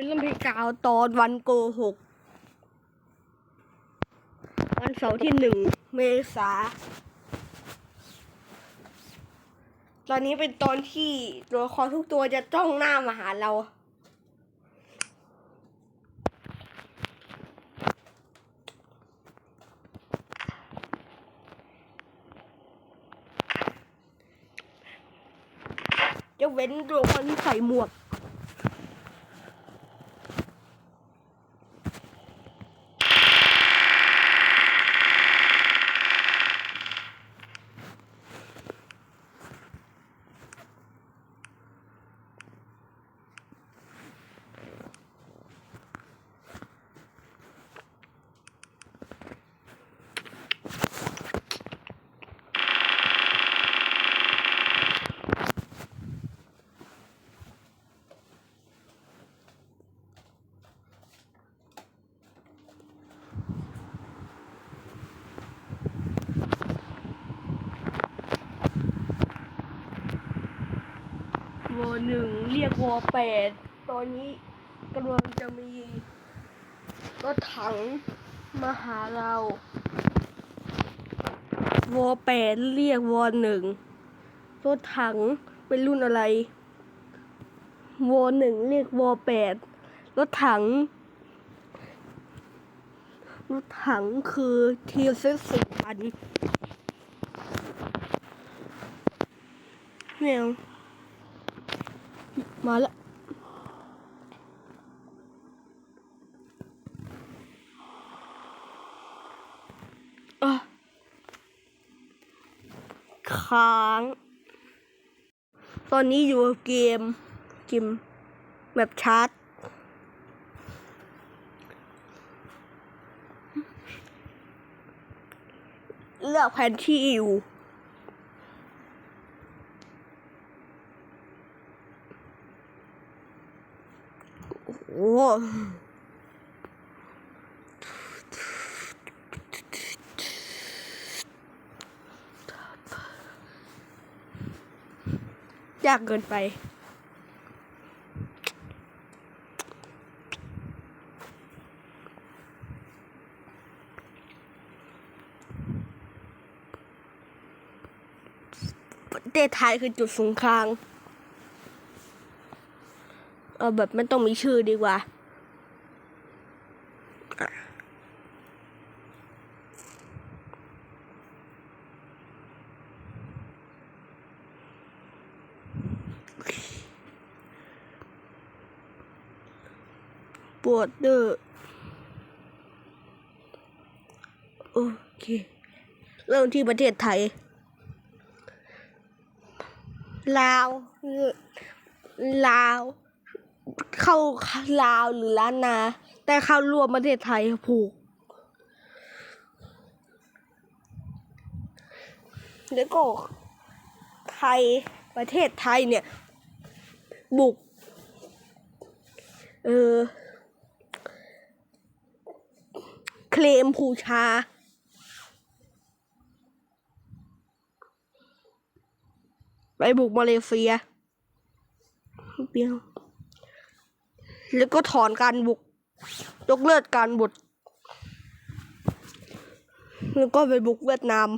เป็นเรื่องพลงกาวตอนวันโกหก วันเสาร์ที่หนึ่งเมษา ตอนนี้เป็นตอนที่ตัวละครทุกตัวจะจ้องหน้ามาหาเรา จะเว้นตัวคนที่ใส่หมวก หนึ่งเรียกวอแปดตอนนี้กำลังจะมีรถถังมาหาเราวอแปดเรียกวอหนึ่งรถถังเป็นรุ่นอะไรวอหนึ่งเรียกวอแปดรถถัง รถถังคือทีเซสสี่พันแมว มาแล้วอะค้าง ตอนนี้อยู่กับเกมเกมแบบชาร์จเลือกแผนที่อยู่ โอ้ยากเกินไป ประเทศไทยคือจุดศูนย์กลาง เอาแบบไม่ต้องมีชื่อดีกว่า ปวดเด้อโอเค เริ่มที่ประเทศไทย ลาว ลาว เข้าลาวหรือล้านนา แต่เข้ารวมประเทศไทยผูก แล้วก็ไทยประเทศไทยเนี่ย บุก เออ เคลมผูชาไปบุกมาเลเซียเปียว แล้วก็ถอนการบุก ยกเลิกการบุกแล้วก็ไปบุกเวียดนาม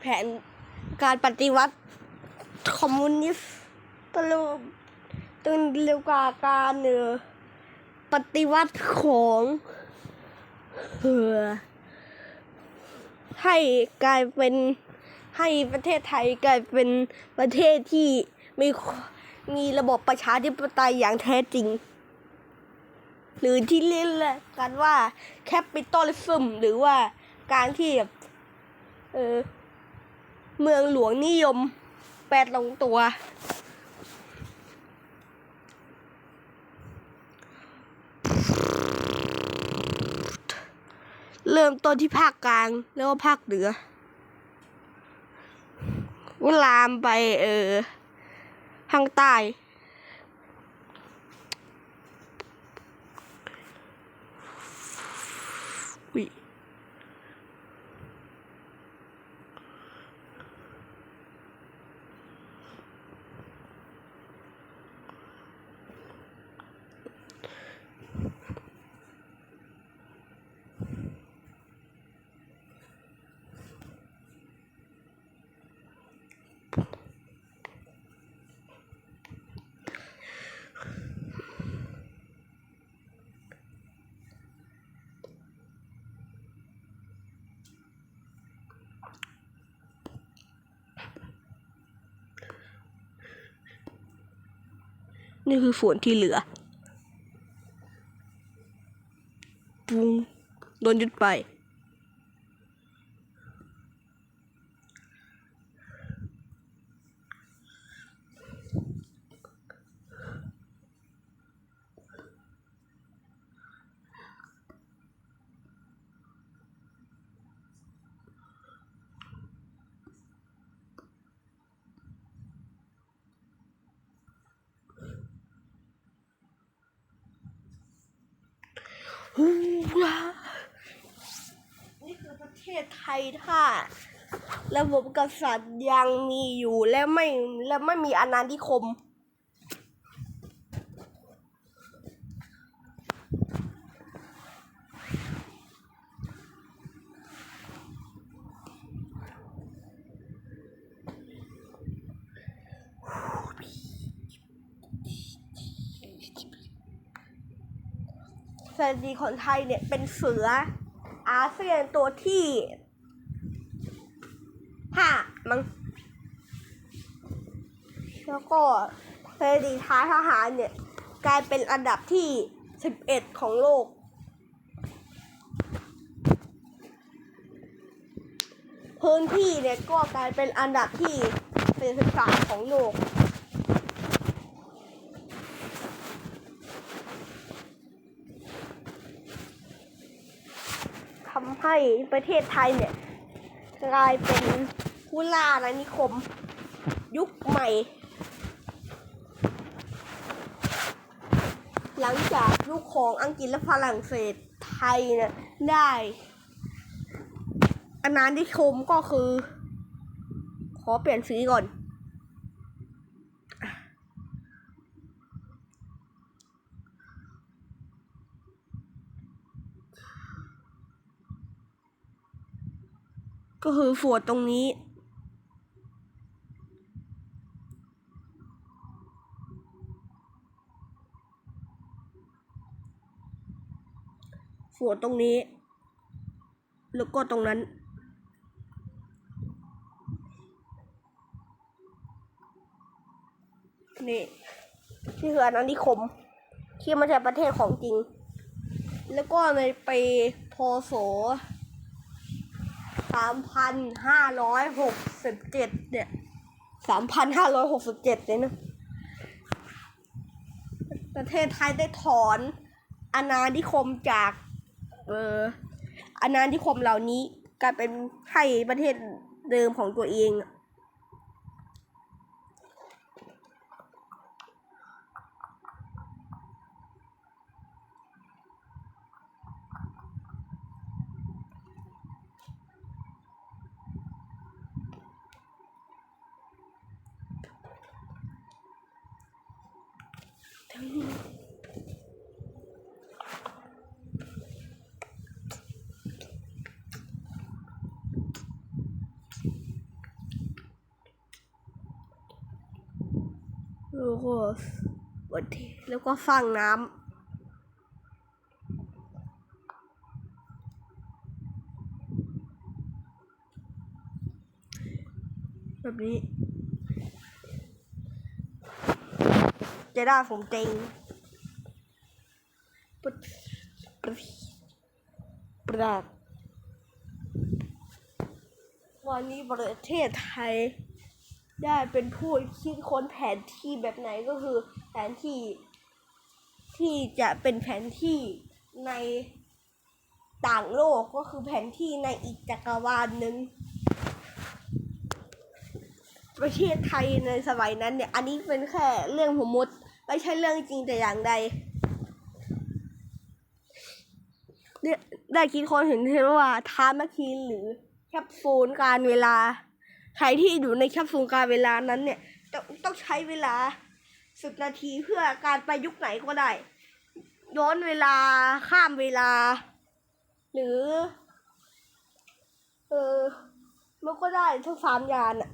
แผนการปฏิวัติคอมมิวนิสต์ตลอดตึงเร็วกว่าการเนือ ปฏิวัติของเออให้กลายเป็นให้ประเทศไทยกลายเป็นประเทศที่มีมีระบบประชาธิปไตยอย่างแท้จริง หรือที่เรียกกันว่าแคปิตอลิซึมหรือว่าการที่แบบเออเมืองหลวงนิยมแปดลงตัว เริ่มต้นที่ภาคกลางแล้วก็ภาคเหนือเวลามไปเออทางใต้ นี่คือส่วนที่เหลือปุ้งโดนยึดไป ฮูลานี่คือประเทศไทยท่าระบบกษัตริย์ยังมีอยู่และไม่และไม่มีอาณานิคม สถิติของไทยเนี่ยเป็นเสืออาเซียนตัวที่ห้ามั้งแล้วก็สถิติท้ายทหารเนี่ยกลายเป็นอันดับที่สิบเอ็ดของโลกพื้นที่เนี่ยก็กลายเป็นอันดับที่เป็นสิบสามของโลก ทำ ให้ประเทศไทยเนี่ย กลายเป็นผู้ล่าอาณานิคม ยุคใหม่ หลังจากยุคของอังกฤษและฝรั่งเศสไทยเนี่ยได้อาณานิคมก็คือ ขอเปลี่ยนสีก่อน ก็คือฝวดตรงนี้ฝวดตรงนี้ แล้วก็ตรงนั้น นี่นี่คืออาณานิคม ที่มาจากประเทศของจริง แล้วก็ในปีพศ สามพันห้าร้อยหกสิบเจ็ดเนี่ยสามพันห้าร้อยหกสิบเจ็ดเลยนะประเทศไทยได้ถอนอาณานิคมจาก เอ่ออาณานิคมเหล่านี้กลายเป็นให้ประเทศเดิมของตัวเอง แล้วก็ประเทศแล้วก็สร้างน้ำแบบนี้ จะได้ผมเต็งปรประประดวันนี้ประเทศไทย ได้เป็นผู้คิดค้นแผนที่แบบไหนก็คือแผนที่ที่จะเป็นแผนที่ในต่างโลกก็คือแผนที่ในอีกจักรวาลหนึ่งประเทศไทยในสมัยนั้นเนี่ย อันนี้เป็นแค่เรื่องสมมติ ไม่ใช่เรื่องจริงแต่อย่างใดเนี่ยได้คิดค้นถึงที่ว่าทาม์แมชชีนหรือแคปซูลการเวลา ใครที่อยู่ในแคปซูลการเวลานั้นเนี่ยต้องต้องใช้เวลาสิบนาทีเพื่อการไปยุคไหนก็ได้ ย้อนเวลาข้ามเวลา หรือ เออมันก็ได้ทั้งสามยานอะ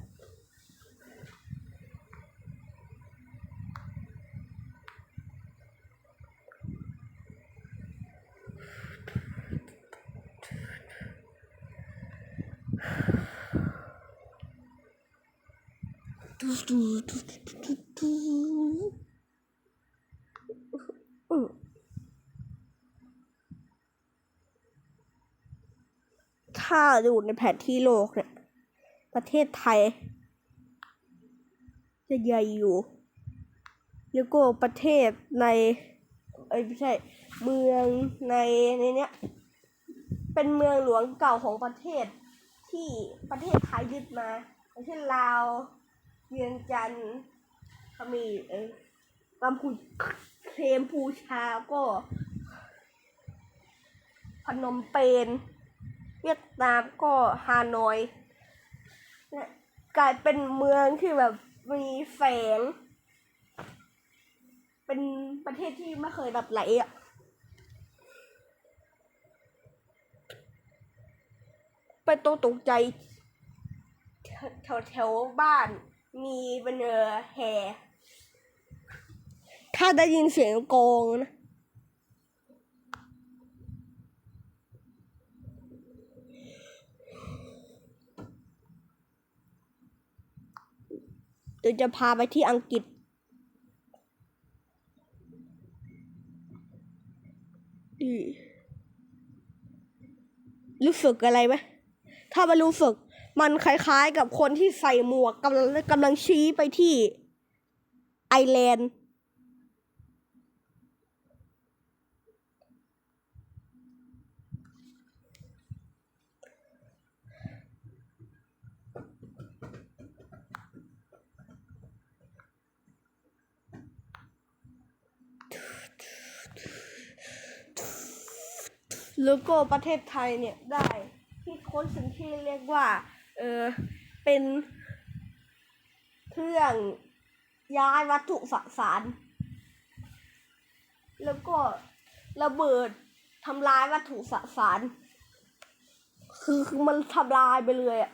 ถ้าดูในแผนที่โลกเนี่ย ประเทศไทย จะใหญ่อยู่ แล้วก็ประเทศใน เอ้ยไม่ใช่ เมืองในในเนี้ย เป็นเมืองหลวงเก่าของประเทศที่ประเทศไทยยึดมาอย่างเช่นลาว เวียงจันทร์เขมรเอ้ยกัมพูเคลมพูชาก็ พนมเปญเวียดนามก็ฮานอยเนี่ยกลายเป็นเมืองที่แบบมีแฝง เป็นประเทศที่ไม่เคยแบบไหลอะไปตรงตกใจแถวแถวๆบ้าน มีเป็นเออแห่ถ้าได้ยินเสียงกองนะ เดี๋ยวจะพาไปที่อังกฤษรู้สึกอะไรไหมถ้ามันรู้สึก มันคล้ายๆกับคนที่ใส่หมวกกำลังกำลังชี้ไปที่ไอแลนด์แล้วก็ประเทศไทยเนี่ยได้ที่ค้นสิ่งที่เรียกว่า เออเป็นเครื่องย้ายวัตถุสสาร แล้วก็ระเบิดทำลายวัตถุสสาร คือคือมันทำลายไปเลยอะ่ะ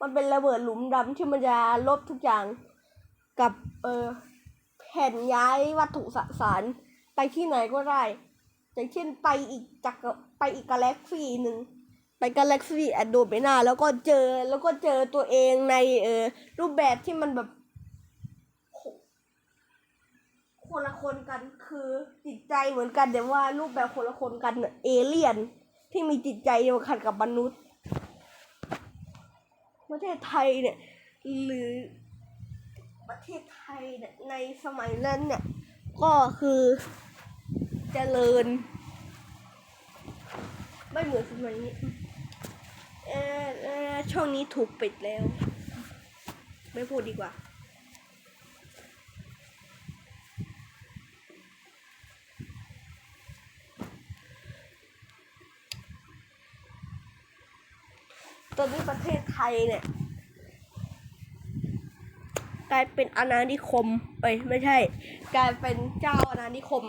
มันเป็นระเบิดหลุมดำที่มันจะลบทุกอย่างกับเออแผ่นย้ายวัตถุสสารไปที่ไหนก็ได้อย่างเช่นไปอีกจากไปอีกกาแล็กซี่หนึ่ง ไปกาแล็กซี่แอนโดเบนาแล้วก็เจอแล้วก็เจอตัวเองในเออรูปแบบที่มันแบบคนละคนกันคือจิตใจเหมือนกันแต่ว่ารูปแบบคนละคนกันเอเลี่ยนที่มีจิตใจเดียวกันกับมนุษย์ประเทศไทยเนี่ยหรือประเทศไทยเนี่ยในสมัยนั้นเนี่ยก็คือเจริญ ไม่เหมือนสมัยนี้ ช่องนี้ถูกปิดแล้ว ไม่พูดดีกว่า ตอนนี้ประเทศไทยเนี่ยกลายเป็นอาณานิคม เอ้ยไม่ใช่ กลายเป็นเจ้าอาณานิคม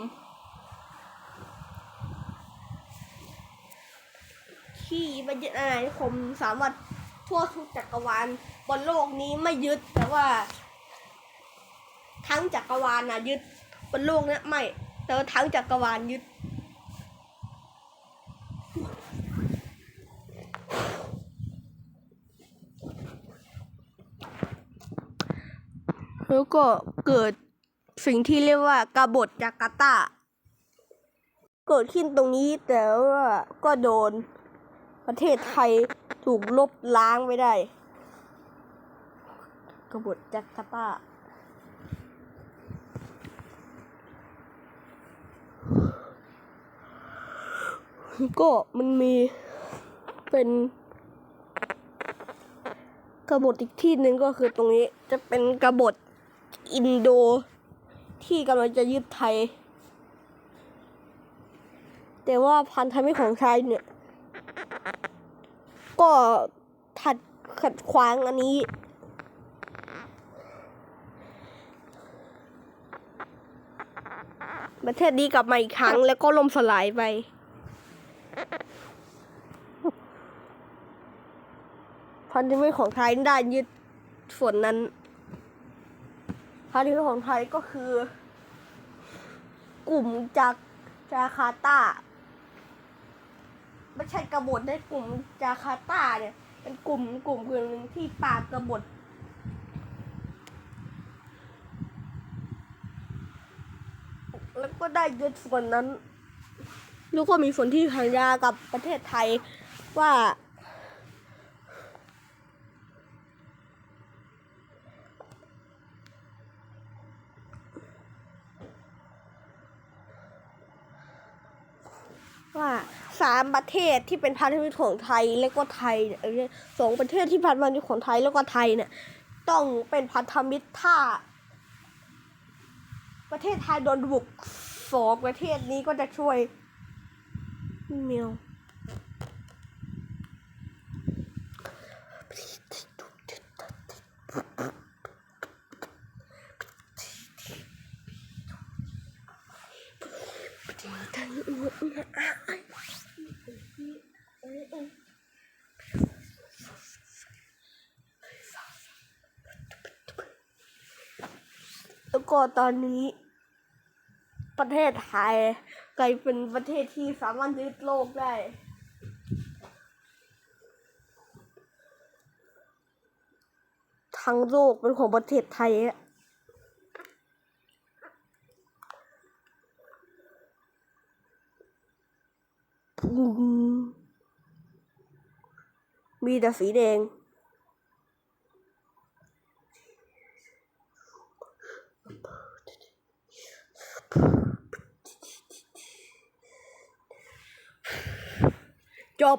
ที่มันยึดอาณานิคมสามารถทั่วทุกจักรวาลบนโลกนี้ไม่ยึดแต่ว่า ทั้งจักรวาลนะยึดบนโลกเนี้ยไม่แต่ว่าทั้งจักรวาลยึดแล้วก็เกิดสิ่งที่เรียกว่ากบฏจาการ์ตา เกิดขึ้นตรงนี้แต่ว่าก็โดน ประเทศไทยถูกลบล้างไม่ได้ กบฏจาการ์ตาก็มันมีเป็นกบฏอีกที่หนึ่งก็คือตรงนี้จะเป็นกบฏอินโด ที่กำลังจะยึดไทย แต่ว่าพันธมิตรของไทยเนี่ย ก็ถัดขัดขวางอันนี้ประเทศนี้กลับมาอีกครั้งแล้วก็ล่มสลายไป พันธมิตรของไทยได้ยึดส่วนนั้น พันธมิตรของไทยก็คือ กลุ่มจากจาการ์ตา ไม่ใช่กบฏในกลุ่มจาการ์ตาเนี่ยเป็นกลุ่มกลุ่มกลุ่มหนึ่งที่ปราบกบฏแล้วก็ได้ยึดส่วนนั้นแล้วก็มีส่วนที่สัญญากับประเทศไทยว่าสามประเทศที่เป็นพันธมิตรของไทยแล้วก็ไทยเนี่ยสองประเทศที่พันธมิตรของไทยแล้วก็ไทยเนี่ยต้องเป็นพันธมิตรถ้า ประเทศไทยโดนบุกสองประเทศนี้ก็จะช่วยเมียว แล้วก็ตอนนี้ ประเทศไทยกลายเป็นประเทศที่สามารถยึดโลกได้ทั้งโลกเป็นของประเทศไทยอะอืม มีแต่สีแดง จบ